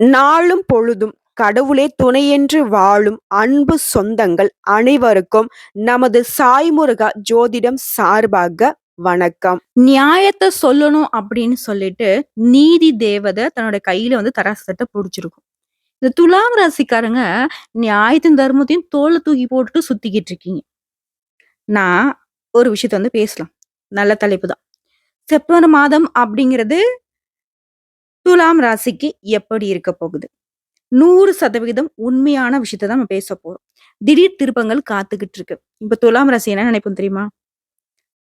நாளும் பொழுதும் கடவுளே துணையென்று வாழும் அன்பு சொந்தங்கள் அனைவருக்கும் நமது சாய்முருகா ஜோதிடம் சார்பாக வணக்கம். நியாயத்தை சொல்லணும் அப்படின்னு சொல்லிட்டு, நீதி தேவதை தன்னோட கையில வந்து தராசத்தை பிடிச்சிருக்கும் இந்த துலாம் ராசிக்காரங்க நியாயத்தையும், தர்மத்தையும் தோலை தூக்கி போட்டுட்டு சுத்திக்கிட்டு இருக்கீங்க. நான் ஒரு விஷயத்த வந்து பேசலாம். நல்ல தலைப்பு தான். செப்டம்பர் மாதம் அப்படிங்கிறது துலாம் ராசிக்கு எப்படி இருக்க போகுது? 100% உண்மையான விஷயத்த தான் நம்ம பேச போறோம். திடீர் திருப்பங்கள் காத்துக்கிட்டு இருக்கு. இப்ப துலாம் ராசி என்ன நினைப்போம் தெரியுமா?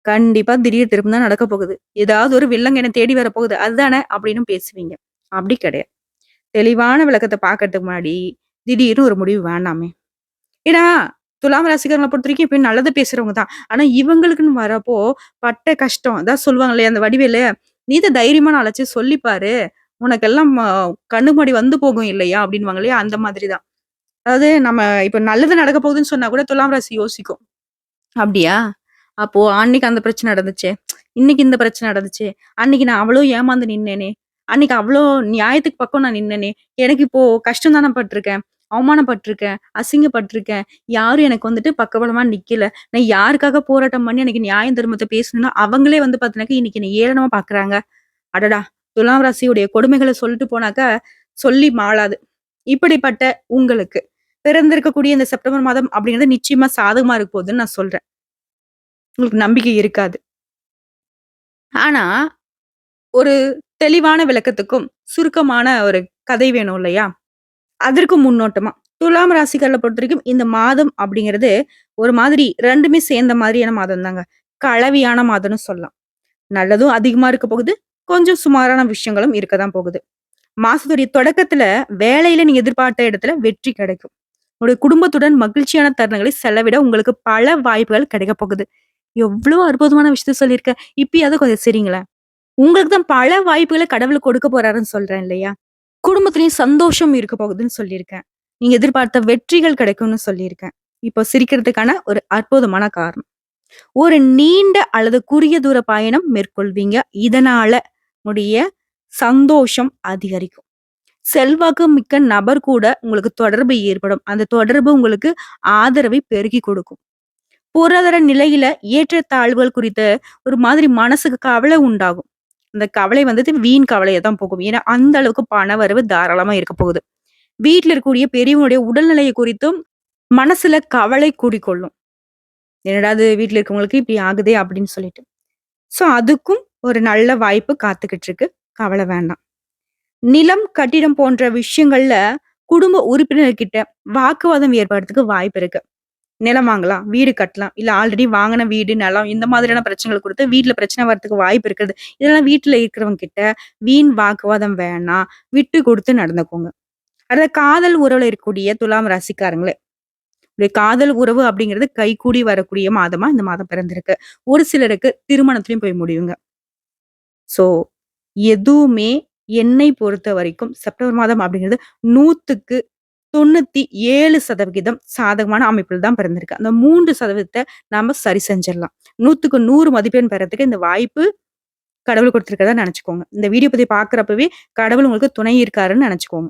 கண்டிப்பா திடீர் திருப்பம் தான் நடக்க போகுது. ஏதாவது ஒரு வில்லங்க என்ன தேடி வரப்போகுது. அதுதானே அப்படின்னு பேசுவீங்க. அப்படி கிடையாது. தெளிவான விளக்கத்தை பாக்கிறதுக்கு முன்னாடி, திடீர்னு ஒரு முடிவு வேண்டாமே. ஏன்னா, துலாம் ராசிகரை பொறுத்த வரைக்கும் எப்பயும் நல்லது பேசுறவங்க தான். ஆனா இவங்களுக்குன்னு வரப்போ, பட்ட கஷ்டம் அதான் சொல்லுவாங்க இல்லையா அந்த வடிவேலு, "நீ தான் தைரியமான அழைச்சி சொல்லி பாரு. உனக்கெல்லாம் ம கண்ணு வந்து போகும் இல்லையா?" அப்படின்னுவாங்க இல்லையா? அந்த மாதிரி தான். அதாவது நம்ம இப்போ நல்லது நடக்க போகுதுன்னு சொன்னா கூட துலாம் ராசி யோசிக்கும். "அப்படியா? அப்போ அன்னைக்கு அந்த பிரச்சனை நடந்துச்சே. இன்னைக்கு இந்த பிரச்சனை நடந்துச்சு அன்னைக்கு நான் அவ்வளோ ஏமாந்து நின்னேனே. அன்னைக்கு அவ்வளோ நியாயத்துக்கு பக்கம் நான் நின்னேனே. எனக்கு இப்போ கஷ்டம் தானே பட்டிருக்கேன் அவமானப்பட்டிருக்கேன் அசிங்கப்பட்டிருக்கேன் யாரும் எனக்கு வந்துட்டு பக்கபலமா நிக்கல. நான் யாருக்காக போராட்டம் பண்ணி எனக்கு நியாயம் தர்மத்தை பேசணும்னா அவங்களே வந்து பார்த்தீங்கன்னாக்க இன்னைக்கு என்னை ஏளனமா பாக்குறாங்க அடடா! துலாம் ராசியுடைய கொடுமைகளை சொல்லிட்டு போனாக்கா சொல்லி மாளாது. இப்படிப்பட்ட உங்களுக்கு, பிறந்திருக்கக்கூடிய இந்த செப்டம்பர் மாதம் அப்படிங்கிறது நிச்சயமா சாதகமா இருக்க போகுதுன்னு நான் சொல்றேன். உங்களுக்கு நம்பிக்கை இருக்காது. ஆனா, ஒரு தெளிவான விளக்கத்துக்கும், சுருக்கமான ஒரு கதை வேணும் இல்லையா? அதற்கு முன்னோட்டமா, துலாம் ராசிகளை பொறுத்த வரைக்கும் இந்த மாதம் அப்படிங்கிறது, ஒரு மாதிரி ரெண்டுமே சேர்ந்த மாதிரியான மாதம் தாங்க. கலவையான மாதம்னு சொல்லலாம். நல்லதும் அதிகமா இருக்க போகுது. கொஞ்சம் சுமாரான விஷயங்களும் இருக்க தான் போகுது. மாசத்துடைய தொடக்கத்துல வேலையில நீங்க எதிர்பார்த்த இடத்துல வெற்றி கிடைக்கும். உங்களுடைய குடும்பத்துடன் மகிழ்ச்சியான தருணங்களை செலவிட உங்களுக்கு பல வாய்ப்புகள் கிடைக்க போகுது. எவ்ளோ அற்புதமான விஷயத்த சொல்லியிருக்கேன். இப்பயாவது கொஞ்சம் சரிங்களேன் உங்களுக்கு தான் பல வாய்ப்புகளை கடவுள் கொடுக்க போறாருன்னு சொல்றேன் இல்லையா? குடும்பத்திலையும் சந்தோஷம் இருக்க போகுதுன்னு சொல்லியிருக்கேன். நீங்க எதிர்பார்த்த வெற்றிகள் கிடைக்கும்னு சொல்லியிருக்கேன். இப்போ சிரிக்கிறதுக்கான ஒரு அற்புதமான காரணம். ஒரு நீண்ட அல்லது குறுகிய தூர பயணம் மேற்கொள்வீங்க. இதனால உடைய சந்தோஷம் அதிகரிக்கும். செல்வாக்கு மிக்க நபர் கூட உங்களுக்கு தொடர்பு ஏற்படும். அந்த தொடர்பு உங்களுக்கு ஆதரவை பெருகி கொடுக்கும். பொருளாதார நிலையில ஏற்றத்தாழ்வுகள் குறித்த ஒரு மாதிரி மனசுக்கு கவலை உண்டாகும். அந்த கவலை வந்துட்டு வீண் கவலையை தான் போகும். ஏன்னா, அந்த அளவுக்கு பண வரவு தாராளமா இருக்க போகுது. வீட்டில் இருக்கக்கூடிய பெரியவங்களுடைய உடல்நிலையை குறித்தும் மனசுல கவலை கூடிக்கொள்ளும். என்னடா இது இருக்கவங்களுக்கு இப்படி ஆகுதே அப்படின்னு சொல்லிட்டு. ஸோ அதுக்கும் ஒரு நல்ல வாய்ப்பு காத்துக்கிட்டு இருக்கு. கவலை வேண்டாம். நிலம், கட்டிடம் போன்ற விஷயங்கள்ல குடும்ப உறுப்பினர்கிட்ட வாக்குவாதம் ஏற்படுறதுக்கு வாய்ப்பு இருக்கு. நிலம் வாங்கலாம், வீடு கட்டலாம். இல்ல ஆல்ரெடி வாங்கின வீடு, நிலம் இந்த மாதிரியான பிரச்சனைகள் கொடுத்து வீட்ல பிரச்சனை வர்றதுக்கு வாய்ப்பு இருக்கிறது இதெல்லாம் வீட்டுல இருக்கிறவங்க கிட்ட வீண் வாக்குவாதம் வேணாம். விட்டு கொடுத்து நடந்துக்கோங்க. அடுத்த காதல் உறவுல இருக்கக்கூடிய துலாம் ராசிக்காரங்களே, இப்படி காதல் உறவு அப்படிங்கிறது கைகூடி வரக்கூடிய மாதமா இந்த மாதம் பிறந்திருக்கு. ஒரு சிலருக்கு திருமணத்திலையும் போய் முடியுங்க. ஸோ எதுவுமே என்னை பொறுத்த வரைக்கும் செப்டம்பர் மாதம் அப்படிங்கிறது 100க்கு 97% சாதகமான அமைப்பில் தான் பிறந்திருக்கு. அந்த மூன்று சதவீதத்தை நாம சரி செஞ்சிடலாம் நூத்துக்கு நூறு மதிப்பெண் பெறதுக்கு இந்த வாய்ப்பு கடவுள் கொடுத்துருக்கதா நினைச்சுக்கோங்க இந்த வீடியோ பத்தி பார்க்குறப்பவே கடவுள் உங்களுக்கு துணை இருக்காருன்னு நினைச்சுக்கோங்க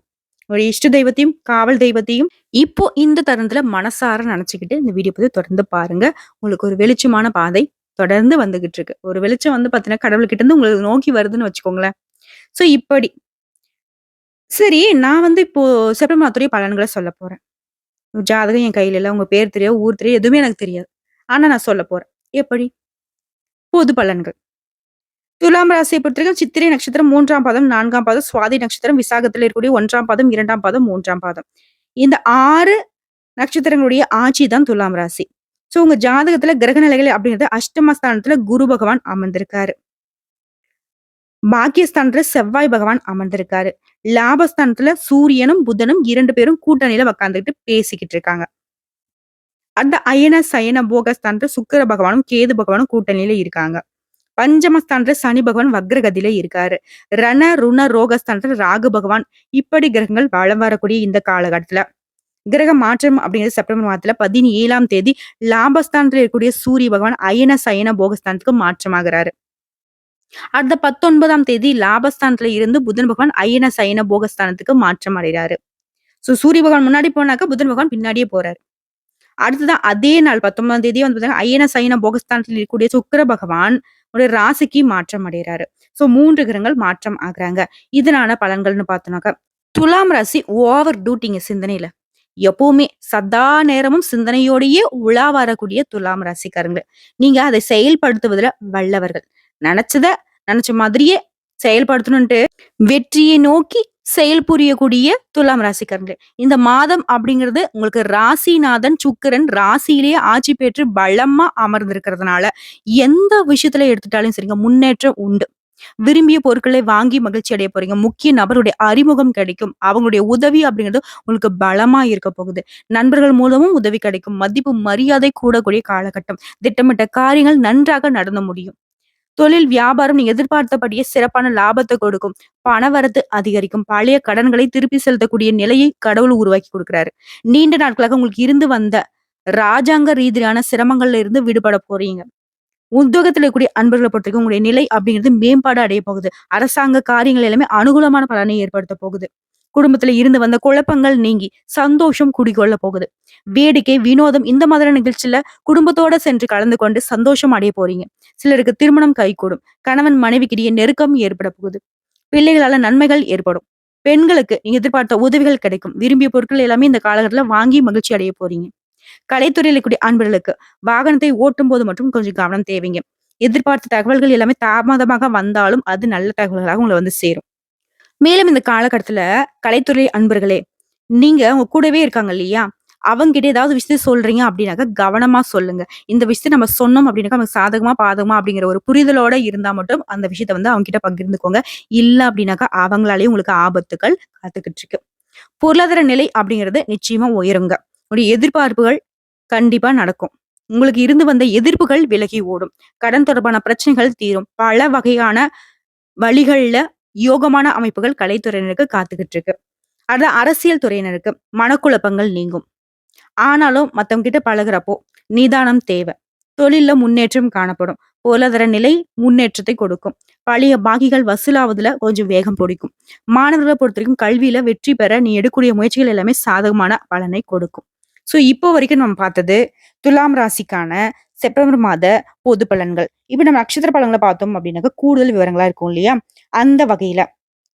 ஒரு இஷ்ட தெய்வத்தையும், காவல் தெய்வத்தையும் இப்போ இந்த தருணத்துல மனசார நினைச்சுக்கிட்டு இந்த வீடியோ பத்தி தொடர்ந்து பாருங்க. உங்களுக்கு ஒரு வெளிச்சமான பாதை தொடர்ந்து வந்துகிட்டு இருக்கு. ஒரு வெளிச்சம் வந்து பார்த்தீங்கன்னா, கடவுள்கிட்ட இருந்து உங்களுக்கு நோக்கி வருதுன்னு வச்சுக்கோங்களேன். ஸோ இப்படி. சரி, நான் வந்து இப்போ செப்டம்பர் மாதத்துடைய பலன்கள சொல்லப் போறேன். ஜாதகம் என் கையில இல்லை உங்க பேர் தெரியாது, ஊர் தெரியாது, எதுவுமே எனக்கு தெரியாது. ஆனா நான் சொல்லப் போறேன். எப்படி? பொது பலன்கள். துலாம் ராசியை பொறுத்தவரைக்கும் சித்திரை நட்சத்திரம் மூன்றாம் பாதம், நான்காம் பாதம், சுவாதி நட்சத்திரம், விசாகத்தில் இருக்கக்கூடிய ஒன்றாம் பாதம், இரண்டாம் பாதம், மூன்றாம் பாதம். இந்த ஆறு நட்சத்திரங்களுடைய ஆட்சி தான் துலாம் ராசி. சோ உங்க ஜாதகத்துல கிரக நிலைகள் அப்படிங்கிறது அஷ்டமஸ்தானத்துல குரு பகவான் அமர்ந்திருக்காரு. பாக்கியஸ்தானத்துல செவ்வாய் பகவான் அமர்ந்திருக்காரு. லாபஸ்தானத்துல சூரியனும், புதனும் இரண்டு பேரும் கூட்டணியில உக்காந்துக்கிட்டு பேசிக்கிட்டு இருக்காங்க. அந்த அயன, சயன, போகஸ்தானத்துல சுக்கர பகவானும், கேது பகவானும் கூட்டணியில இருக்காங்க. பஞ்சமஸ்தானத்துல சனி பகவான் வக்ரகதியில இருக்காரு. ரண, ருண, ரோகஸ்தானத்துல ராகு பகவான் இப்படி கிரகங்கள் வலம் வரக்கூடிய இந்த காலகட்டத்துல கிரக மாற்றம் அப்படிங்கிறது செப்டம்பர் மாதத்துல 17ஆம் தேதி லாபஸ்தானத்துல இருக்கக்கூடிய சூரிய பகவான் அயன, சயன, போகஸ்தானத்துக்கு மாற்றமாகிறாரு அடுத்த 19ஆம் தேதி லாபஸ்தானத்துல இருந்து புதன் பகவான் அயன சயன போகஸ்தானத்துக்கு மாற்றம் அடைகிறாரு. சோ சூரிய பகவான் முன்னாடி போனாக்கா புதன் பகவான் பின்னாடியே போறாரு. அடுத்ததான் அதே நாள் 19ஆம் தேதி வந்து பாத்தீங்கன்னா, அயன சயன போகஸ்தானத்தில் இருக்கக்கூடிய சுக்கிர பகவான் ஒரு ராசிக்கு மாற்றம் அடைகிறாரு. சோ மூன்று கிரகங்கள் மாற்றம் ஆகுறாங்க. இதனால பலன்கள்னு பார்த்தோம்னாக்கா, துலாம் ராசி ஓவர் டூட்டிங்க சிந்தனையில. எப்பவுமே சதா நேரமும் சிந்தனையோடையே உலா வரக்கூடிய துலாம் ராசிக்காரங்க. நீங்க அதை செயல்படுத்துவதில் வல்லவர்கள். நினைச்சத நினைச்ச மாதிரியே செயல்படுத்தணுன்ட்டு வெற்றியை நோக்கி செயல் புரியக்கூடிய துலாம் ராசிக்காரங்களே. இந்த மாதம் அப்படிங்கிறது உங்களுக்கு ராசிநாதன் சுக்கிரன் ராசியிலேயே ஆட்சி பெற்று பலமா அமர்ந்திருக்கிறதுனால, எந்த விஷயத்துல எடுத்துட்டாலும் சரிங்க முன்னேற்றம் உண்டு. விரும்பிய பொருட்களை வாங்கி மகிழ்ச்சி அடைய போறீங்க. முக்கிய நபருடைய அறிமுகம் கிடைக்கும். அவங்களுடைய உதவி அப்படிங்கிறது உங்களுக்கு பலமா இருக்க போகுது. நண்பர்கள் மூலமும் உதவி கிடைக்கும். மதிப்பு, மரியாதை கூடக்கூடிய காலகட்டம். திட்டமிட்ட காரியங்கள் நன்றாக நடந்து முடியும். தொழில், வியாபாரம் நீங்க எதிர்பார்த்தபடியே சிறப்பான லாபத்தை கொடுக்கும். பணவரத்து அதிகரிக்கும். பழைய கடன்களை திருப்பி செலுத்தக்கூடிய நிலையை கடவுள் உருவாக்கி கொடுக்கிறாரு நீண்ட நாட்களாக உங்களுக்கு இருந்து வந்த ராஜாங்க ரீதியான சிரமங்கள்ல இருந்து விடுபட போறீங்க. உத்தியோகத்தில் இருக்கக்கூடிய அன்பர்களை பொறுத்தவரைக்கும் உங்களுடைய நிலை அப்படிங்கிறது மேம்பாடு அடைய போகுது. அரசாங்க காரியங்கள் எல்லாமே அனுகூலமான பலனை ஏற்படுத்த போகுது. குடும்பத்துல இருந்து வந்த குழப்பங்கள் நீங்கி சந்தோஷம் குடிகொள்ள போகுது. வேடிக்கை, வினோதம் இந்த மாதிரியான நிகழ்ச்சியில குடும்பத்தோட சென்று கலந்து கொண்டு சந்தோஷம் அடைய போறீங்க. சிலருக்கு திருமணம் கைகூடும். கணவன் மனைவிக்கிடையே நெருக்கம் ஏற்பட போகுது. பிள்ளைகளால நன்மைகள் ஏற்படும். பெண்களுக்கு நீங்க எதிர்பார்த்த உதவிகள் கிடைக்கும். விரும்பிய பொருட்கள் எல்லாமே இந்த காலகட்டத்தில் வாங்கி மகிழ்ச்சி அடைய போறீங்க. கலைத்துறையில் இருக்கக்கூடிய அன்பர்களுக்கு வாகனத்தை ஓட்டும் போது மட்டும் கொஞ்சம் கவனம் தேவைங்க. எதிர்பார்த்த தகவல்கள் எல்லாமே தாமதமாக வந்தாலும் அது நல்ல தகவல்களாக உங்களை வந்து சேரும். மேலும் இந்த காலகட்டத்துல கலைத்துறை அன்பர்களே, நீங்க உங்க கூடவே இருக்காங்க இல்லையா? அவங்ககிட்ட ஏதாவது விஷயத்த சொல்றீங்க அப்படின்னாக்கா கவனமா சொல்லுங்க. இந்த விஷயத்த நம்ம சொன்னோம் அப்படின்னாக்கா நமக்கு சாதகமா, பாதகமா அப்படிங்கிற ஒரு புரிதலோட இருந்தா மட்டும் அந்த விஷயத்த வந்து அவங்க கிட்ட பகிர்ந்துக்கோங்க. இல்ல அப்படின்னாக்கா அவங்களாலேயும் உங்களுக்கு ஆபத்துக்கள் காத்துக்கிட்டு இருக்கு. பொருளாதார நிலை அப்படிங்கிறது நிச்சயமா உயருங்க. உங்களுடைய எதிர்பார்ப்புகள் கண்டிப்பா நடக்கும். உங்களுக்கு இருந்து வந்த எதிர்ப்புகள் விலகி ஓடும். கடன் தொடர்பான பிரச்சனைகள் தீரும். பல வகையான வழிகள்ல யோகமான அமைப்புகள் கலைத்துறையினருக்கு காத்துக்கிட்டு இருக்கு. அடுத்து அரசியல் துறையினருக்கு மனக்குழப்பங்கள் நீங்கும். ஆனாலும் மத்தவங்க கிட்ட பழகுறப்போ நிதானம் தேவை. தொழில்ல முன்னேற்றம் காணப்படும். பொருளாதார நிலை முன்னேற்றத்தை கொடுக்கும். பழைய பாக்கிகள் வசூலாவதுல கொஞ்சம் வேகம் பிடிக்கும். மாணவர்களை பொறுத்த வரைக்கும் கல்வியில வெற்றி பெற நீ எடுக்கக்கூடிய முயற்சிகள் எல்லாமே சாதகமான பலனை கொடுக்கும். ஸோ இப்போ வரைக்கும் நம்ம பார்த்தது துலாம் ராசிக்கான செப்டம்பர் மாத பொது பலன்கள். இப்போ நம்ம நட்சத்திர பலன்களை பார்த்தோம் அப்படின்னாக்க கூடுதல் விவரங்களா இருக்கும் இல்லையா? அந்த வகையில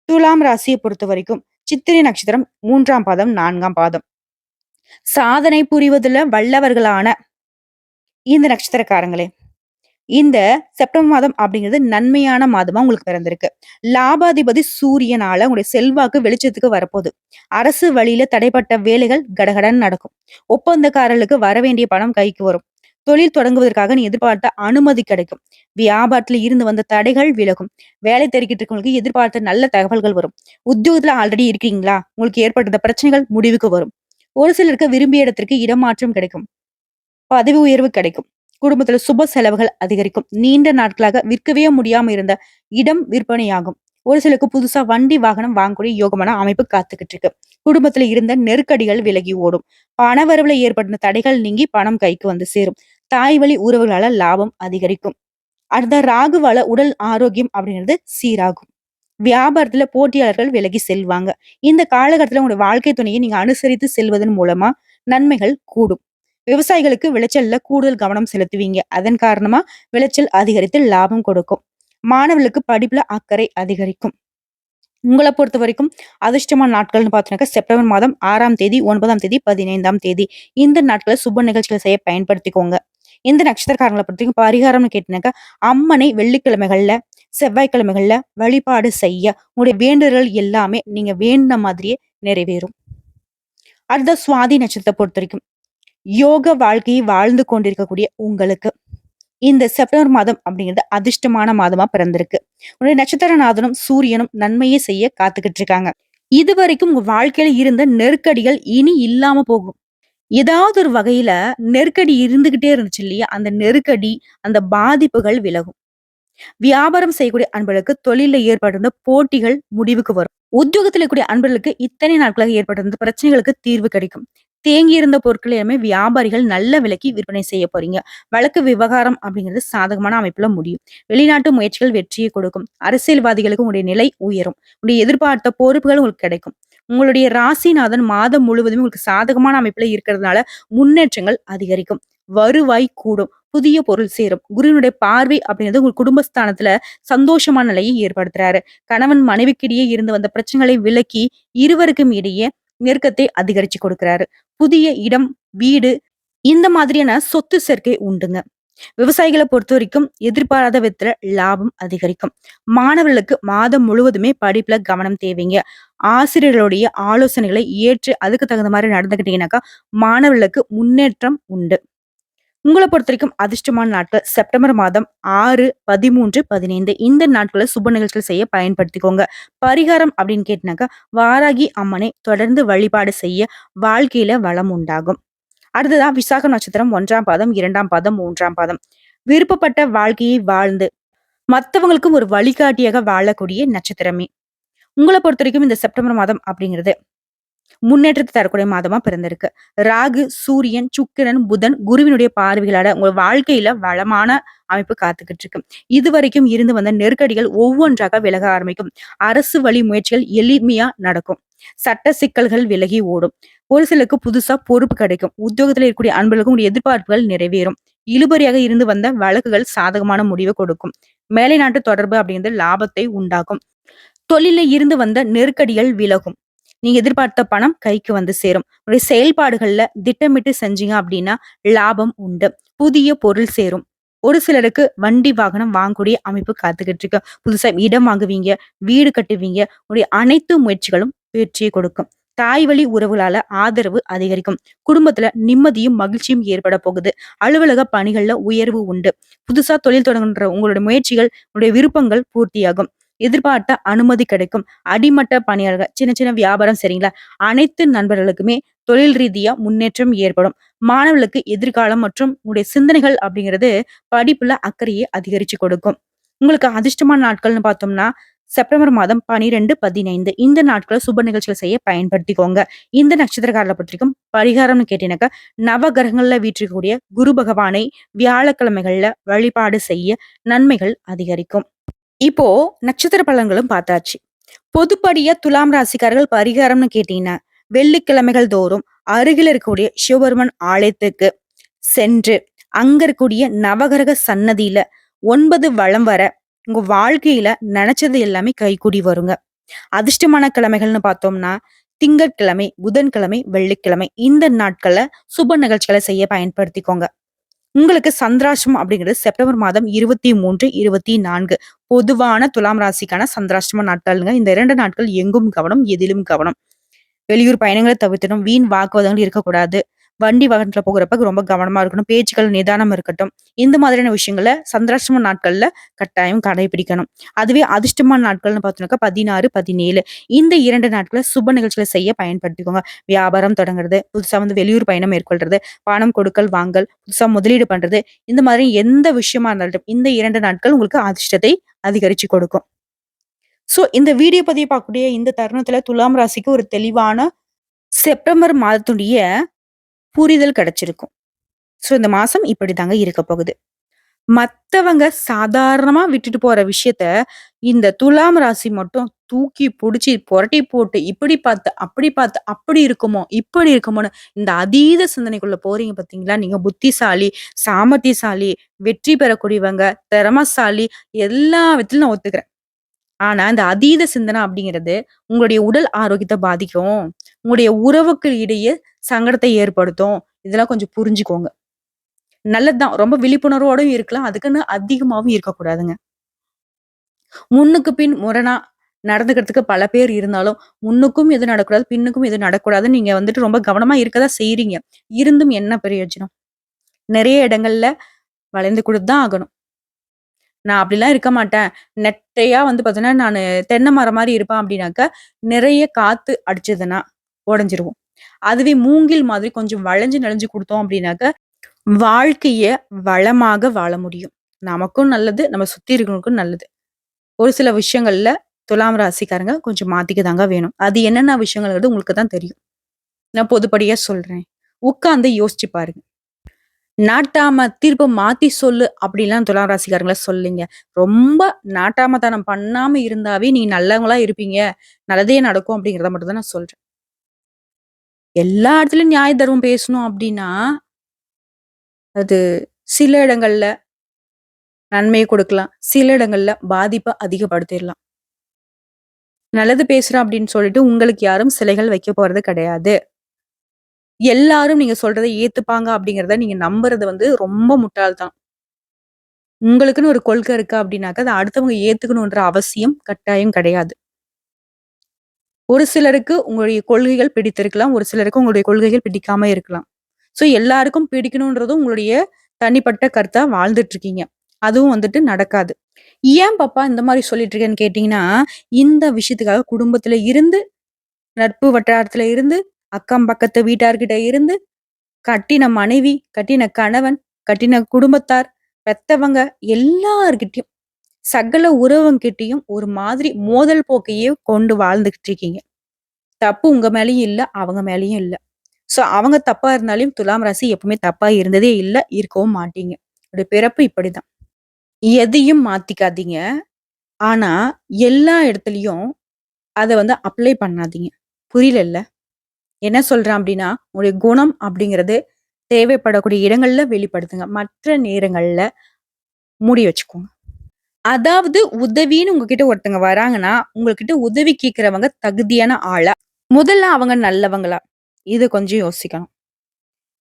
துலாம் ராசியை பொறுத்த வரைக்கும் சித்திரை நட்சத்திரம் மூன்றாம் பாதம், நான்காம் பாதம். சாதனை புரிவதில் வல்லவர்களான இந்த நட்சத்திரக்காரங்களே, இந்த செப்டம்பர் மாதம் அப்படிங்கிறது நன்மையான மாதமா உங்களுக்கு பிறந்திருக்கு. லாபாதிபதி சூரியனால உங்களுடைய செல்வாக்கு வெளிச்சத்துக்கு வரப்போகுது. அரசு வழியில தடைப்பட்ட வேலைகள் கடகடன்னு நடக்கும். ஒப்பந்தக்காரர்களுக்கு வரவேண்டிய பணம் கைக்கு வரும். தொழில் தொடங்குவதற்காக நீ எதிர்பார்த்த அனுமதி கிடைக்கும். வியாபாரத்துல இருந்து வந்த தடைகள் விலகும். வேலை தேடிக்கிட்டு இருக்கவங்களுக்கு எதிர்பார்த்த நல்ல தகவல்கள் வரும். உத்தியோகத்துல ஆல்ரெடி இருக்கீங்களா? உங்களுக்கு ஏற்பட்ட பிரச்சனைகள் முடிவுக்கு வரும். ஒரு சிலருக்கு விரும்பிய இடத்திற்கு இடமாற்றம் கிடைக்கும். பதவி உயர்வு கிடைக்கும். குடும்பத்துல சுப செலவுகள் அதிகரிக்கும். நீண்ட நாட்களாக விற்கவே முடியாம இருந்த இடம் விற்பனையாகும். ஒரு சிலருக்கு புதுசா வண்டி, வாகனம் வாங்கக்கூடிய யோகமான அமைப்பு காத்துக்கிட்டு இருக்கு. குடும்பத்துல இருந்த நெருக்கடிகள் விலகி ஓடும். பணவரவுல ஏற்பட்ட தடைகள் நீங்கி பணம் கைக்கு வந்து சேரும். தாய் வழி உறவுகளால லாபம் அதிகரிக்கும். அடுத்த ராகுவால உடல் ஆரோக்கியம் அப்படிங்கிறது சீராகும். வியாபாரத்துல போட்டியாளர்கள் விலகி செல்வாங்க. இந்த காலகட்டத்துல உங்களுடைய வாழ்க்கை துணையை நீங்க அனுசரித்து செல்வதன் மூலமா நன்மைகள் கூடும். விவசாயிகளுக்கு விளைச்சல்ல கூடுதல் கவனம் செலுத்துவீங்க. அதன் காரணமா விளைச்சல் அதிகரித்து லாபம் கொடுக்கும். மாணவர்களுக்கு படிப்புல அக்கறை அதிகரிக்கும். உங்களை பொறுத்த வரைக்கும் அதிர்ஷ்டமான நாட்கள்னு பார்த்தீங்கன்னாக்கா செப்டம்பர் மாதம் ஆறாம் தேதி, ஒன்பதாம் தேதி, 15ஆம் தேதி. இந்த நாட்களை சுப நிகழ்ச்சிகளை செய்ய பயன்படுத்திக்கோங்க. இந்த நட்சத்திரக்காரங்களை பொறுத்தவரைக்கும் பரிகாரம்னு கேட்டீங்கன்னாக்கா, அம்மனை வெள்ளிக்கிழமைகள்ல, செவ்வாய்க்கிழமைகள்ல வழிபாடு செய்ய உங்களுடைய வேண்டுதல்கள் எல்லாமே நீங்க வேண்ட மாதிரியே நிறைவேறும். அடுத்த சுவாதி நட்சத்திரத்தை பொறுத்த வரைக்கும் யோக வாழ்க்கையை வாழ்ந்து கொண்டிருக்கக்கூடிய உங்களுக்கு இந்த செப்டம்பர் மாதம் அப்படிங்கிறது அதிர்ஷ்டமான மாதமா பிறந்திருக்கு. உடைய நட்சத்திரநாதனும் சூரியனும் நன்மையை செய்ய காத்துக்கிட்டு இருக்காங்க. இதுவரைக்கும் உங்க வாழ்க்கையில இருந்த நெருக்கடிகள் இனி இல்லாம போகும். ஏதாவது ஒரு வகையில நெருக்கடி இருந்துகிட்டே இருந்துச்சு இல்லையா? அந்த நெருக்கடி, அந்த பாதிப்புகள் விலகும். வியாபாரம் செய்யக்கூடிய அன்பர்களுக்கு தொழில ஏற்பட்டிருந்த போட்டிகள் முடிவுக்கு வரும். உத்தியோகத்தில் இருக்கக்கூடிய அன்பர்களுக்கு இத்தனை நாட்களாக ஏற்பட்டிருந்த பிரச்சனைகளுக்கு தீர்வு கிடைக்கும். தேங்கியிருந்த பொருட்கள் எல்லாமே வியாபாரிகள் நல்ல விலைக்கு விற்பனை செய்ய போறீங்க. வழக்கு விவகாரம் அப்படிங்கிறது சாதகமான அமைப்புல முடியும். வெளிநாட்டு முயற்சிகள் வெற்றியை கொடுக்கும். அரசியல்வாதிகளுக்கு உங்களுடைய நிலை உயரும். உங்களுடைய எதிர்பார்த்த பொறுப்புகள் உங்களுக்கு கிடைக்கும். உங்களுடைய ராசிநாதன் மாதம் முழுவதுமே உங்களுக்கு சாதகமான அமைப்புல இருக்கிறதுனால முன்னேற்றங்கள் அதிகரிக்கும். வருவாய் கூடும். புதிய பொருள் சேரும். குருவினுடைய பார்வை அப்படிங்கிறது உங்கள் குடும்பஸ்தானத்துல சந்தோஷமான நிலையை ஏற்படுத்துறாரு. கணவன் மனைவிக்கிடையே இருந்து வந்த பிரச்சனைகளை விலக்கி இருவருக்கும் இடையே நெருக்கத்தை அதிகரிச்சு கொடுக்கிறாரு. புதிய இடம் வீடு இந்த மாதிரியான சொத்து சேர்க்கை உண்டுங்க. விவசாயிகளை பொறுத்த வரைக்கும் எதிர்பாராத விதத்துல லாபம் அதிகரிக்கும். மாணவர்களுக்கு மாதம் முழுவதுமே படிப்புல கவனம் தேவைங்க. ஆசிரியர்களுடைய ஆலோசனைகளை ஏற்று அதுக்கு தகுந்த மாதிரி நடந்துக்கிட்டீங்கன்னாக்கா மாணவர்களுக்கு முன்னேற்றம் உண்டு. உங்களை பொறுத்த வரைக்கும் அதிர்ஷ்டமான நாட்கள் செப்டம்பர் மாதம் ஆறு பதிமூன்று பதினைந்து. இந்த நாட்களை சுப நிகழ்ச்சிகள் செய்ய பயன்படுத்திக்கோங்க. பரிகாரம் அப்படின்னு கேட்டினாக்கா வாராகி அம்மனை தொடர்ந்து வழிபாடு செய்ய வாழ்க்கையில வளம் உண்டாகும். அடுத்ததா விசாக நட்சத்திரம் ஒன்றாம் பாதம் இரண்டாம் பாதம் மூன்றாம் பாதம். விருப்பப்பட்ட வாழ்க்கையை வாழ்ந்து மத்தவங்களுக்கும் ஒரு வழிகாட்டியாக வாழக்கூடிய நட்சத்திரமே. உங்களை பொறுத்த வரைக்கும் இந்த செப்டம்பர் மாதம் அப்படிங்கிறது முன்னேற்றத்தை தரக்கூடிய மாதமா பிறந்திருக்கு. ராகு சூரியன் சுக்கிரன் புதன் குருவினுடைய பார்வைகளால உங்க வாழ்க்கையில வளமான அமைப்பு காத்துக்கிட்டு இருக்கு. இதுவரைக்கும் இருந்து வந்த நெருக்கடிகள் ஒவ்வொன்றாக விலக ஆரம்பிக்கும். அரசு வழி முயற்சிகள் எளிமையா நடக்கும். சட்ட சிக்கல்கள் விலகி ஓடும். ஒரு சிலருக்கு புதுசா பொறுப்பு கிடைக்கும். உத்தியோகத்துல இருக்கக்கூடிய அன்பர்களுக்கும் எதிர்பார்ப்புகள் நிறைவேறும். இழுபறியாக இருந்து வந்த வழக்குகள் சாதகமான முடிவை கொடுக்கும். மேலை நாட்டு தொடர்பு அப்படிங்கிறது லாபத்தை உண்டாக்கும். தொழில இருந்து வந்த நெருக்கடிகள் விலகும். நீங்க எதிர்பார்த்த பணம் கைக்கு வந்து சேரும். உங்களுடைய செயல்பாடுகள்ல திட்டமிட்டு செஞ்சீங்க அப்படின்னா லாபம் உண்டு. புதிய பொருள் சேரும். ஒரு சிலருக்கு வண்டி வாகனம் வாங்கக்கூடிய அமைப்பு காத்துக்கிட்டு இருக்கு. புதுசா இடம் வாங்குவீங்க வீடு கட்டுவீங்க. உங்களுடைய அனைத்து முயற்சிகளும் வெற்றியை கொடுக்கும். தாய் வழி உறவுகளால ஆதரவு அதிகரிக்கும். குடும்பத்துல நிம்மதியும் மகிழ்ச்சியும் ஏற்பட போகுது. அலுவலக பணிகள்ல உயர்வு உண்டு. புதுசா தொழில் தொடங்குன்ற உங்களுடைய முயற்சிகள் உங்களுடைய விருப்பங்கள் பூர்த்தியாகும். எதிர்பார்த்த அனுமதி கிடைக்கும். அடிமட்ட பணியாளர்கள் சின்ன சின்ன வியாபாரம் சரிங்களா? அனைத்து நண்பர்களுக்குமே தொழில் ரீதியா முன்னேற்றம் ஏற்படும். மாணவர்களுக்கு எதிர்காலம் மற்றும் உங்களுடைய சிந்தனைகள் அப்படிங்கிறது படிப்புல அக்கறையை அதிகரிச்சு கொடுக்கும். உங்களுக்கு அதிர்ஷ்டமான நாட்கள்னு பார்த்தோம்னா செப்டம்பர் மாதம் பனிரெண்டு பதினைந்து. இந்த நாட்களை சுப நிகழ்ச்சிகள் செய்ய பயன்படுத்திக்கோங்க. இந்த நட்சத்திரக்காரரை பற்றிக்கும் பரிகாரம்னு கேட்டீங்கன்னாக்கா நவ கிரகங்கள்ல வீற்றிருக்கக்கூடிய குரு பகவானை வியாழக்கிழமைகள்ல வழிபாடு செய்ய நன்மைகள் அதிகரிக்கும். இப்போ நட்சத்திர பலன்களும் பார்த்தாச்சு. பொதுப்படியா துலாம் ராசிக்காரர்கள் பரிகாரம்னு கேட்டீங்கன்னா வெள்ளிக்கிழமைகள் தோறும் அருகில் இருக்கக்கூடிய சிவபெருமன் ஆலயத்துக்கு சென்று அங்க இருக்கக்கூடிய நவகிரக சன்னதியில ஒன்பது வளம் வர உங்க வாழ்க்கையில நினைச்சது எல்லாமே கைகூடி வருங்க. அதிர்ஷ்டமான கிழமைகள்னு பார்த்தோம்னா திங்கட்கிழமை புதன்கிழமை வெள்ளிக்கிழமை இந்த நாட்கள்ல சுப நிகழ்ச்சிகளை செய்ய பயன்படுத்திக்கோங்க. உங்களுக்கு சந்திராஷ்டமம் அப்படிங்கிறது செப்டம்பர் மாதம் இருபத்தி மூன்று இருபத்தி நான்கு. பொதுவான துலாம் ராசிக்கான சந்திராஷ்டம நாட்கள்ங்க. இந்த இரண்டு நாட்கள் எங்கும் கவனம் எதிலும் கவனம். வெளியூர் பயணங்களை தவிர்த்திடும் வீண் வாக்குவாதங்கள் இருக்கக்கூடாது. வண்டி வாகனத்துல போகிறப்ப ரொம்ப கவனமா இருக்கணும். பேச்சுக்கள் நிதானம் இருக்கட்டும். இந்த மாதிரியான விஷயங்களை சந்திராஷ்டம நாட்கள்ல கட்டாயம் கடைபிடிக்கணும். அதுவே அதிர்ஷ்டமான நாட்கள்னு பார்த்தோம்னாக்கா பதினாறு பதினேழு. இந்த இரண்டு நாட்களை சுப நிகழ்ச்சிகளை செய்ய பயன்படுத்திக்கோங்க. வியாபாரம் தொடங்குறது புதுசா வந்து வெளியூர் பயணம் மேற்கொள்றது பணம் கொடுக்கல் வாங்கல் புதுசா முதலீடு பண்றது இந்த மாதிரி எந்த விஷயமா இருந்தாலும் இந்த இரண்டு நாட்கள் உங்களுக்கு அதிர்ஷ்டத்தை அதிகரிச்சு கொடுக்கும். சோ இந்த வீடியோ பதிவு பார்க்கக்கூடிய இந்த தருணத்துல துலாம் ராசிக்கு ஒரு தெளிவான செப்டம்பர் மாதத்துடைய புரிதல் கிடைச்சிருக்கும். ஸோ இந்த மாசம் இப்படிதாங்க இருக்க போகுது. மத்தவங்க சாதாரணமா விட்டுட்டு போற விஷயத்த இந்த துலாம் ராசி மட்டும் தூக்கி புடிச்சு புரட்டி போட்டு இப்படி பார்த்து அப்படி பார்த்து அப்படி இருக்குமோ இப்படி இருக்குமோன்னு இந்த அதீத சிந்தனைக்குள்ள போறீங்க பார்த்தீங்களா நீங்க புத்திசாலி சாமர்த்தியசாலி வெற்றி பெறக்கூடியவங்க திறமசாலி எல்லா விதத்திலும் நான் ஒத்துக்கிறேன். ஆனா இந்த அதீத சிந்தனை அப்படிங்கிறது உங்களுடைய உடல் ஆரோக்கியத்தை பாதிக்கும். உங்களுடைய உறவுக்கு இடையே சங்கடத்தை ஏற்படுத்தும். இதெல்லாம் கொஞ்சம் புரிஞ்சுக்கோங்க. நல்லதுதான். ரொம்ப விழிப்புணர்வோடும் இருக்கலாம். அதுக்குன்னு அதிகமாகவும் இருக்கக்கூடாதுங்க. முன்னுக்கு பின் முரணா நடந்துக்கிறதுக்கு பல பேர் இருந்தாலும் முன்னுக்கும் எது நடக்கூடாது பின்னுக்கும் எது நடக்கூடாதுன்னு நீங்க வந்துட்டு ரொம்ப கவனமா இருக்கதா செய்யறீங்க இருந்தும் என்ன பிரயோஜனம்? நிறைய இடங்கள்ல வளைந்து கொடுத்துதான் ஆகணும். நான் அப்படிலாம் இருக்க மாட்டேன். நெட்டையா வந்து பார்த்தோன்னா நான் தென்னை மரம் மாதிரி இருப்பேன் அப்படின்னாக்க நிறைய காத்து அடிச்சதுன்னா உடஞ்சிருவோம். அதுவே மூங்கில் மாதிரி கொஞ்சம் வளைஞ்சு நெளிஞ்சு கொடுத்தோம் அப்படின்னாக்க வாழ்க்கைய வளமாக வாழ முடியும் நமக்கும் நல்லது நம்ம சுத்தி இருக்கிறவங்களுக்கும் நல்லது ஒரு சில விஷயங்கள்ல துலாம் ராசிக்காரங்க கொஞ்சம் மாத்திக்க தாங்க வேணும் அது என்னென்ன விஷயங்கள்ங்கிறது உங்களுக்கு தான் தெரியும் நான் பொதுப்படியா சொல்றேன் உட்கார்ந்து யோசிச்சு பாருங்க. நாட்டாம தீர்ப்பை மாத்தி சொல்லு அப்படிலாம் துலாம் ராசிக்காரங்கள சொல்லுங்க. ரொம்ப நாட்டாமத்தனம் பண்ணாம இருந்தாவே நீங்க நல்லவங்களா இருப்பீங்க. நல்லதே நடக்கும் அப்படிங்கிறத மட்டும் தான் நான் சொல்றேன். எல்லா இடத்துலயும் நியாய தர்மம் பேசணும் அப்படின்னா அது சில இடங்கள்ல நன்மையை கொடுக்கலாம். சில இடங்கள்ல பாதிப்பை அதிகப்படுத்திடலாம் நல்லது பேசுறேன் அப்படின்னு சொல்லிட்டு உங்களுக்கு யாரும் சிலைகள் வைக்க போறது கிடையாது. எல்லாரும் நீங்க சொல்றதை ஏத்துப்பாங்க அப்படிங்கிறத நீங்க நம்புறது வந்து ரொம்ப முட்டாள்தான். உங்களுக்குன்னு ஒரு கொள்கை இருக்கு அப்படின்னாக்க, அதை அடுத்தவங்க ஏத்துக்கணுன்ற அவசியம், கட்டாயம் கிடையாது. ஒரு சிலருக்கு உங்களுடைய கொள்கைகள் பிடித்திருக்கலாம். ஒரு சிலருக்கு உங்களுடைய கொள்கைகள் பிடிக்காம இருக்கலாம். ஸோ எல்லாருக்கும் பிடிக்கணுன்றதும் உங்களுடைய தனிப்பட்ட கருத்தா வாழ்ந்துட்டு இருக்கீங்க. அதுவும் வந்துட்டு நடக்காது. ஏன் பாப்பா இந்த மாதிரி சொல்லிட்டு இருக்கேன்னு கேட்டீங்கன்னா, இந்த விஷயத்துக்காக குடும்பத்துல இருந்து, நட்பு வட்டாரத்துல இருந்து, அக்கம் பக்கத்து வீட்டார்கிட்ட இருந்து, கட்டின மனைவி, கட்டின கணவன், கட்டின குடும்பத்தார், பெத்தவங்க எல்லார்கிட்டையும் சகல உறவங்கிட்டையும் ஒரு மாதிரி மோதல் போக்கையே கொண்டு வாழ்ந்துகிட்டு இருக்கீங்க. தப்பு உங்க மேலேயும் இல்லை அவங்க மேலேயும் இல்லை ஸோ அவங்க தப்பா இருந்தாலும் துலாம் ராசி எப்பவுமே தப்பா இருந்ததே இல்லை இருக்கவும் மாட்டீங்க. உடைய பிறப்பு இப்படிதான். எதையும் மாத்திக்காதீங்க. ஆனா, எல்லா இடத்துலையும் அதை வந்து அப்ளை பண்ணாதீங்க. புரியலல்ல? என்ன சொல்றேன் அப்படின்னா, உங்களுடைய குணம் அப்படிங்கிறது தேவைப்படக்கூடிய இடங்கள்ல வெளிப்படுத்துங்க. மற்ற நேரங்கள்ல மூடி வச்சுக்கோங்க. அதாவது உதவின்னு உங்ககிட்ட ஒருத்தங்க வராங்கன்னா, உங்ககிட்ட உதவி கேட்கிறவங்க தகுதியான ஆளா? முதல்ல அவங்க நல்லவங்களா? இதை கொஞ்சம் யோசிக்கணும்.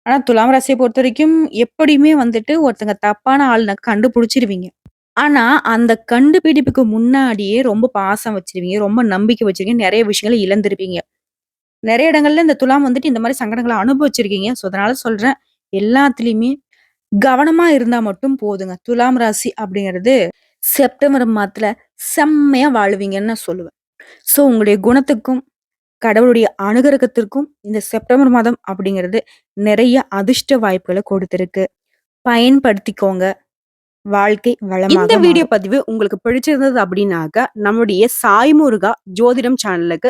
ஆனா துலாம் ராசியை பொறுத்த வரைக்கும் எப்படியுமே வந்துட்டு ஒருத்தங்க தப்பான ஆள்னா கண்டுபிடிச்சிருவீங்க. ஆனா, அந்த கண்டுபிடிப்புக்கு முன்னாடியே ரொம்ப பாசம் வச்சிருவீங்க. ரொம்ப நம்பிக்கை வச்சிருக்கீங்க. நிறைய விஷயங்களை இழந்திருப்பீங்க. நிறைய இடங்கள்ல இந்த துலாம் வந்துட்டு இந்த மாதிரி சங்கடங்களை அனுபவிச்சிருக்கீங்க. ஸோ அதனால சொல்றேன். எல்லாத்துலயுமே கவனமா இருந்தா மட்டும் போதுங்க. துலாம் ராசி அப்படிங்கிறது செப்டம்பர் மாதத்துல செம்மையா வாழுவீங்கன்னு நான் சொல்லுவேன். ஸோ உங்களுடைய குணத்துக்கும், கடவுளுடைய அனுகிரகத்திற்கும் இந்த செப்டம்பர் மாதம் அப்படிங்கிறது நிறைய அதிர்ஷ்ட வாய்ப்புகளை கொடுத்துருக்கு பயன்படுத்திக்கோங்க. வாழ்க்கை வளம் இந்த வீடியோ பதிவு உங்களுக்கு பிடிச்சிருந்தது அப்படின்னாக்க, நம்முடைய சாய்முருகா ஜோதிடம் சேனலுக்கு